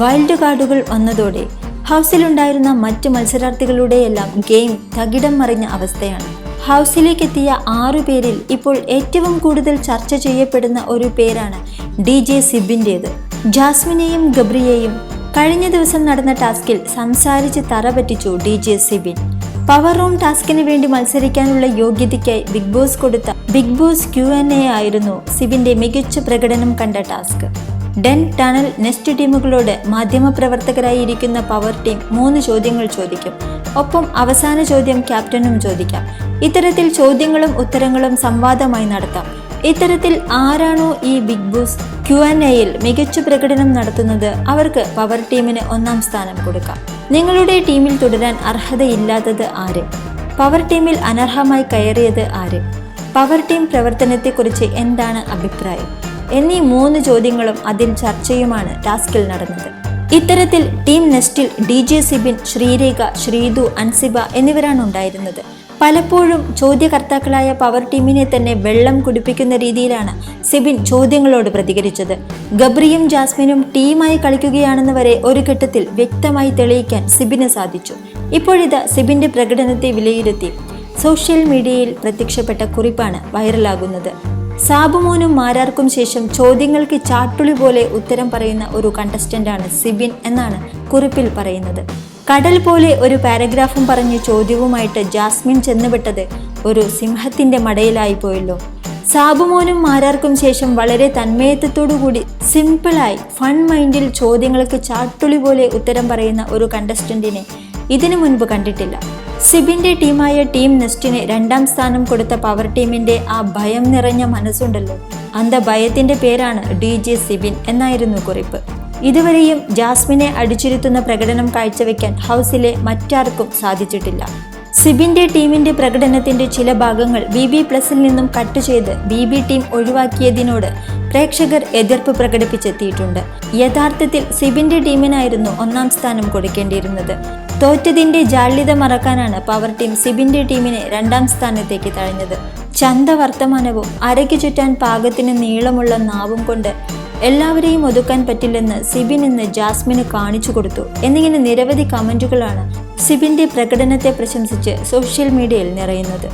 Wild കാർഡുകൾ വന്നതോടെ ഹൗസിലുണ്ടായിരുന്ന മറ്റ് മത്സരാർത്ഥികളുടെയെല്ലാം ഗെയിം തകിടം മറിഞ്ഞ അവസ്ഥയാണ്. ഹൗസിലേക്കെത്തിയ ആറു പേരിൽ ഇപ്പോൾ ഏറ്റവും കൂടുതൽ ചർച്ച ചെയ്യപ്പെടുന്ന ഒരു പേരാണ് ഡി ജെ സിബിന്റേത്. ജാസ്മിനെയും ഗബ്രിയെയും കഴിഞ്ഞ ദിവസം നടന്ന ടാസ്കിൽ സംസാരിച്ച് തറ പറ്റിച്ചു D J Sibin. Power room ടാസ്കിന് വേണ്ടി മത്സരിക്കാനുള്ള യോഗ്യതയ്ക്കായി ബിഗ് ബോസ് കൊടുത്ത Bigg Boss Q N A ആയിരുന്നു സിബിന്റെ മികച്ച പ്രകടനം കണ്ട ടാസ്ക്. ഡെൻ ടണൽ നെസ്റ്റ് ടീമുകളോട് മാധ്യമപ്രവർത്തകരായി ഇരിക്കുന്ന പവർ ടീം മൂന്ന് ചോദ്യങ്ങൾ ചോദിക്കും. ഒപ്പം അവസാന ചോദ്യം ക്യാപ്റ്റനും ചോദിക്കാം. ഇത്തരത്തിൽ ചോദ്യങ്ങളും ഉത്തരങ്ങളും സംവാദമായി നടത്താം. ഇത്തരത്തിൽ ആരാണോ ഈ ബിഗ് ബോസ്? ക്യു എൻ എയിൽ മികച്ച പ്രകടനം നടത്തുന്നത് അവർക്ക് പവർ ടീമിന് ഒന്നാം സ്ഥാനം കൊടുക്കാം. നിങ്ങളുടെ ടീമിൽ തുടരാൻ അർഹതയില്ലാത്തത് ആര്? പവർ ടീമിൽ അനർഹമായി കയറിയത് ആര്? പവർ ടീം പ്രവർത്തനത്തെക്കുറിച്ച് എന്താണ് അഭിപ്രായം? എന്നീ മൂന്ന് ചോദ്യങ്ങളും അതിൽ ചർച്ചയുമാണ് ടാസ്കിൽ നടന്നത്. ഇത്തരത്തിൽ ടീം നെസ്റ്റിൽ ഡി ജെ സിബിൻ ശ്രീരേഖ ശ്രീതു അൻസിബ എന്നിവരാണ് ഉണ്ടായിരുന്നത്. പലപ്പോഴും ചോദ്യകർത്താക്കളായ പവർ ടീമിനെ തന്നെ വെള്ളം കുടിപ്പിക്കുന്ന രീതിയിലാണ് സിബിൻ ചോദ്യങ്ങളോട് പ്രതികരിച്ചത്. ഗബ്രിയും ജാസ്മിനും ടീമായി കളിക്കുകയാണെന്ന് വരെ ഒരു ഘട്ടത്തിൽ വ്യക്തമായി തെളിയിക്കാൻ സിബിന് സാധിച്ചു. ഇപ്പോഴിത് സിബിന്റെ പ്രകടനത്തെ വിലയിരുത്തി. സോഷ്യൽ മീഡിയയിൽ പ്രത്യക്ഷപ്പെട്ട കുറിപ്പാണ് വൈറലാകുന്നത്. സാബുമോനും മാരാർക്കും ശേഷം ചോദ്യങ്ങൾക്ക് ചാട്ടുളി പോലെ ഉത്തരം പറയുന്ന ഒരു കണ്ടസ്റ്റന്റാണ് സിബിൻ എന്നാണ് കുറിപ്പിൽ പറയുന്നത്. കടൽ പോലെ ഒരു പാരഗ്രാഫും പറഞ്ഞ് ചോദ്യവുമായിട്ട് ജാസ്മിൻ ചെന്നുവിട്ടത് ഒരു സിംഹത്തിന്റെ മടയിലായി പോയല്ലോ. സാബുമോനും മാരാർക്കും ശേഷം വളരെ തന്മയത്വത്തോടുകൂടി സിമ്പിളായി ഫൺ മൈൻഡിൽ ചോദ്യങ്ങൾക്ക് ചാട്ടുളി പോലെ ഉത്തരം പറയുന്ന ഒരു കണ്ടസ്റ്റന്റിനെ ഇതിനു മുൻപ് കണ്ടിട്ടില്ല. സിബിന്റെ ടീമായ ടീം നെസ്റ്റിന് രണ്ടാം സ്ഥാനം കൊടുത്ത പവർ ടീമിന്റെ ആ ഭയം നിറഞ്ഞ മനസ്സുണ്ടല്ലോ. അന്ത ഭയത്തിന്റെ പേരാണ് ഡി ജെ സിബിൻ എന്നായിരുന്നു കുറിപ്പ്. ഇതുവരെയും ജാസ്മിനെ അടിച്ചിരുത്തുന്ന പ്രകടനം കാഴ്ചവെക്കാൻ ഹൗസിലെ മറ്റാർക്കും സാധിച്ചിട്ടില്ല. സിബിന്റെ ടീമിന്റെ പ്രകടനത്തിന്റെ ചില ഭാഗങ്ങൾ ബി ബി പ്ലസിൽ നിന്നും കട്ട് ചെയ്ത് ബി ബി ടീം ഒഴിവാക്കിയതിനോട് പ്രേക്ഷകർ എതിർപ്പ് പ്രകടിപ്പിച്ചെത്തിയിട്ടുണ്ട്. യഥാർത്ഥത്തിൽ സിബിന്റെ ടീമിനായിരുന്നു ഒന്നാം സ്ഥാനം കൊടുക്കേണ്ടിയിരുന്നത്. തോറ്റതിന്റെ ജാള്യത മറക്കാനാണ് പവർ ടീം സിബിന്റെ ടീമിനെ രണ്ടാം സ്ഥാനത്തേക്ക് തഴഞ്ഞത് ചന്ത വർത്തമാനവും അരയ്ക്ക് ചുറ്റാൻ പാകത്തിന് നീളമുള്ള നാവും കൊണ്ട് എല്ലാവരെയും ഒതുക്കാൻ പറ്റില്ലെന്ന് സിബിൻ ഇന്ന് ജാസ്മിന് കാണിച്ചു കൊടുത്തു. എന്നിങ്ങനെ നിരവധി കമന്റുകളാണ് സിബിന്റെ പ്രകടനത്തെ പ്രശംസിച്ച് സോഷ്യൽ മീഡിയയിൽ നിറയുന്നത്.